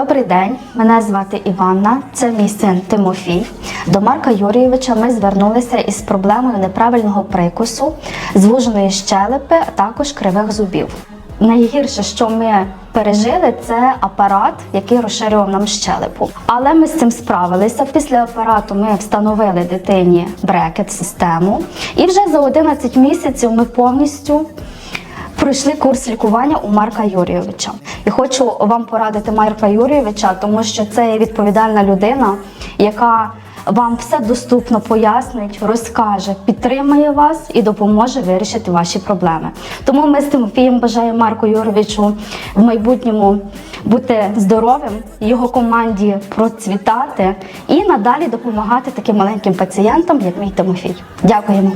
Добрий день, мене звати Іванна, це мій син Тимофій. До Марка Юрійовича ми звернулися із проблемою неправильного прикусу, звуженої щелепи, а також кривих зубів. Найгірше, що ми пережили, це апарат, який розширював нам щелепу. Але ми з цим справилися. Після апарату ми встановили дитині брекет-систему, і вже за 11 місяців ми повністю пройшли курс лікування у Марка Юрійовича. І хочу вам порадити Марка Юрійовича, тому що це відповідальна людина, яка вам все доступно пояснить, розкаже, підтримає вас і допоможе вирішити ваші проблеми. Тому ми з Тимофієм бажаємо Марку Юрійовичу в майбутньому бути здоровим, його команді процвітати і надалі допомагати таким маленьким пацієнтам, як мій Тимофій. Дякуємо.